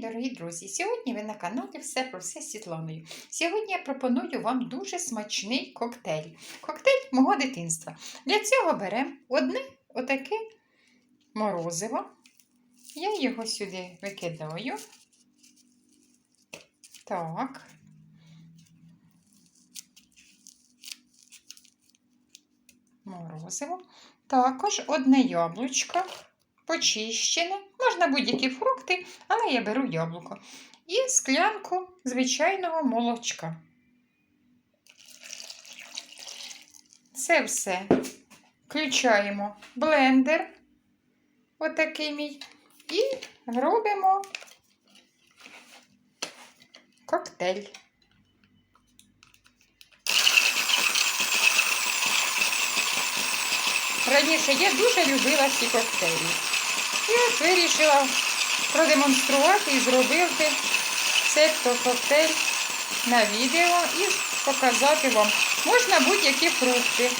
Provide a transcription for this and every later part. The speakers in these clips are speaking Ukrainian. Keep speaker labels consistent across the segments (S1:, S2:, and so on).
S1: день, дорогі друзі! Сьогодні ви на каналі Все про все з Світланою. Сьогодні я пропоную вам дуже смачний коктейль. Коктейль мого дитинства. Для цього беремо одне отаке морозиво. Я його сюди викидаю. Так. Морозиво. Також одне яблучко почищене. Можна будь-які фрукти, але я беру яблуко. І склянку звичайного молочка. Це все включаємо блендер, отакий мій, і робимо коктейль. Раніше я дуже любила ці коктейлі. І вирішила продемонструвати і зробити цей коктейль на відео і показати вам. Можна будь-які фрукти.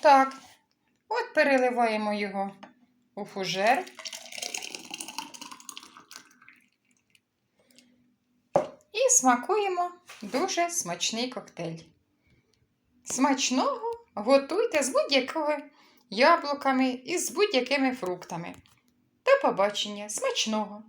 S1: Так, от переливаємо його у фужер. І смакуємо дуже смачний коктейль. Смачного готуйте з будь-якими яблуками і з будь-якими фруктами. До побачення! Смачного!